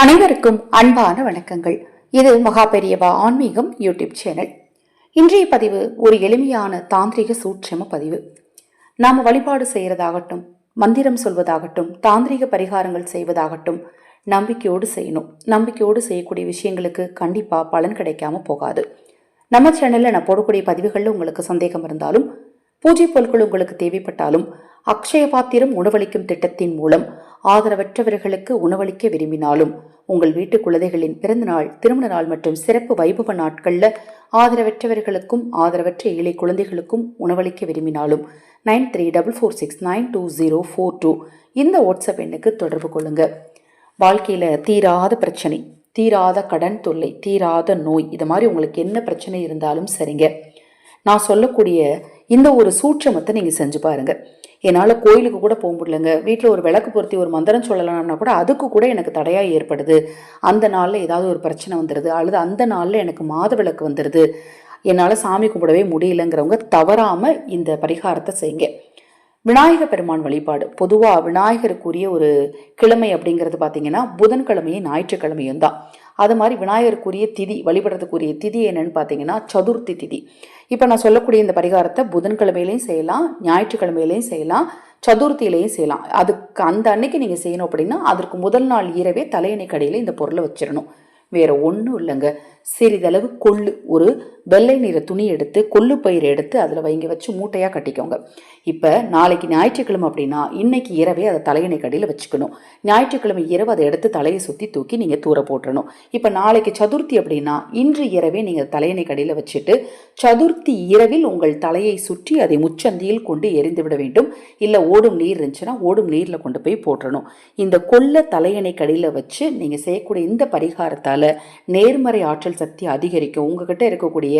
அனைவருக்கும் அன்பான வணக்கங்கள். இது மகா பெரியவா ஆன்மீகம் யூடியூப் சேனல். இன்றைய பதிவு ஒரு எளிமையான தாந்திரிக சூட்சம பதிவு. நாம் வழிபாடு செய்கிறதாகட்டும் மந்திரம் சொல்வதாகட்டும் தாந்திரிக பரிகாரங்கள் செய்வதாகட்டும் நம்பிக்கையோடு செய்யணும். நம்பிக்கையோடு செய்யக்கூடிய விஷயங்களுக்கு கண்டிப்பாக பலன் கிடைக்காம போகாது. நம்ம சேனலில் நான் போடக்கூடிய பதிவுகளில் உங்களுக்கு சந்தேகம் இருந்தாலும் பூஜை பொருட்கள் உங்களுக்கு தேவைப்பட்டாலும் அக்ஷய பாத்திரம் உணவளிக்கும் திட்டத்தின் மூலம் ஆதரவற்றவர்களுக்கு உணவளிக்க விரும்பினாலும் உங்கள் வீட்டு குழந்தைகளின் பிறந்தநாள் திருமண நாள் மற்றும் சிறப்பு வைபவ நாட்கள்ல ஆதரவற்றவர்களுக்கும் ஆதரவற்ற ஏழை குழந்தைகளுக்கும் உணவளிக்க விரும்பினாலும் nine three double four six nine two zero four two இந்த வாட்ஸ்அப் எண்ணுக்கு தொடர்பு கொள்ளுங்க. வாழ்க்கையில தீராத பிரச்சனை தீராத கடன் தொல்லை தீராத நோய் இது மாதிரி உங்களுக்கு என்ன பிரச்சனை இருந்தாலும் சரிங்க. நான் சொல்லக்கூடிய இந்த ஒரு சூட்சமத்தை நீங்கள் செஞ்சு பாருங்கள் என்னால் கோயிலுக்கு கூட போக முடியலங்க. வீட்டில் ஒரு விளக்கு பொருத்தி ஒரு மந்திரம் சொல்லலாம்னா கூட அதுக்கு கூட எனக்கு தடையாக ஏற்படுது. அந்த நாளில் ஏதாவது ஒரு பிரச்சனை வந்துடுது அல்லது அந்த நாளில் எனக்கு மாத விளக்கு வந்துடுது என்னால் சாமி கும்பிடவே முடியலங்கிறவங்க தவறாமல் இந்த பரிகாரத்தை செய்யுங்க. விநாயக பெருமான் வழிபாடு. பொதுவாக விநாயகருக்குரிய ஒரு கிழமை அப்படிங்கிறது பார்த்தீங்கன்னா புதன்கிழமையும் ஞாயிற்றுக்கிழமையும் தான். அது மாதிரி விநாயகருக்குரிய திதி வழிபடுறதுக்குரிய திதி என்னன்னு பார்த்தீங்கன்னா சதுர்த்தி திதி. இப்போ நான் சொல்லக்கூடிய இந்த பரிகாரத்தை புதன்கிழமையிலையும் செய்யலாம் ஞாயிற்றுக்கிழமையிலையும் செய்யலாம் சதுர்த்தியிலையும் செய்யலாம். அதுக்கு அந்த அன்னைக்கு நீங்கள் செய்யணும் அப்படின்னா அதற்கு முதல் நாள் இரவே தலையணை கடையில் இந்த பொருளை வச்சிடணும். வேறு ஒன்றும் இல்லைங்க. சிறிதளவு கொள்ளு. ஒரு வெள்ளை நிற துணி எடுத்து கொள்ளு பயிர் எடுத்து அதில் வைங்க வச்சு மூட்டையாக கட்டிக்கோங்க. இப்போ நாளைக்கு ஞாயிற்றுக்கிழமை அப்படின்னா இன்னைக்கு இரவே அதை தலையணை கடியில் வச்சுக்கணும். ஞாயிற்றுக்கிழமை இரவு அதை எடுத்து தலையை சுற்றி தூக்கி நீங்கள் தூர போட்டுறணும். இப்போ நாளைக்கு சதுர்த்தி அப்படின்னா இன்று இரவே நீங்கள் தலையணை கடியில் வச்சுட்டு சதுர்த்தி இரவில் உங்கள் தலையை சுற்றி அதை முச்சந்தியில் கொண்டு எரிந்து விட வேண்டும். இல்லை ஓடும் நீர் இருந்துச்சுன்னா ஓடும் நீரில் கொண்டு போய் போட்டுறணும். இந்த கொல்ல தலையணை கடியில் வச்சு நீங்கள் செய்யக்கூடிய இந்த பரிகாரத்தால் நேர்மறை ஆற்றல் ஆற்றல் சக்தி அதிகரிக்கும். உங்ககிட்ட இருக்கக்கூடிய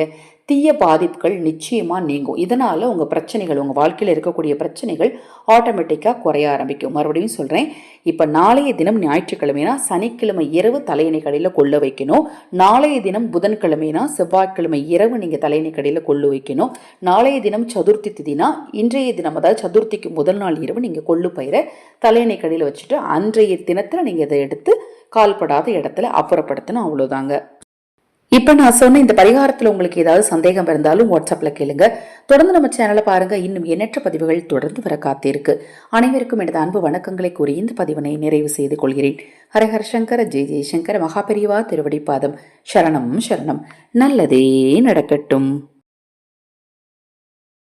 தீய பாதிப்புகள் நிச்சயமாக நீங்கும். இதனால் உங்கள் பிரச்சனைகள் உங்கள் வாழ்க்கையில் இருக்கக்கூடிய பிரச்சனைகள் ஆட்டோமேட்டிக்காக குறைய ஆரம்பிக்கும். மறுபடியும் சொல்கிறேன் இப்போ நாளைய தினம் ஞாயிற்றுக்கிழமைனா சனிக்கிழமை இரவு தலையணை கடையில் கொள்ள வைக்கணும். நாளைய தினம் புதன்கிழமைனா செவ்வாய்க்கிழமை இரவு நீங்கள் தலையணை கடையில் கொள்ளு வைக்கணும். நாளைய தினம் சதுர்த்தி திதினா இன்றைய தினம் அதாவது சதுர்த்திக்கு முதல் நாள் இரவு நீங்கள் கொள்ளு பயிரை தலையணை கடையில் வச்சுட்டு அன்றைய தினத்தில் நீங்கள் இதை எடுத்து கால்படாத இடத்துல அப்புறப்படுத்தணும். அவ்வளோதாங்க இப்போ நான் சொன்ன இந்த பரிகாரத்தில் உங்களுக்கு ஏதாவது சந்தேகம் இருந்தாலும் வாட்ஸ்அப்பில் கேளுங்க. தொடர்ந்து நம்ம சேனலை பாருங்க. இன்னும் எண்ணற்ற பதிவுகள் தொடர்ந்து வர காத்திருக்கு. அனைவருக்கும் எனது அன்பு வணக்கங்களை கூறி இந்த பதிவினை நிறைவு செய்து கொள்கிறேன். ஹரஹர சங்கர ஜெய் ஜெய்சங்கர மகாபெரிவா திருவடிப்பாதம் சரணம் சரணம். நல்லதே நடக்கட்டும்.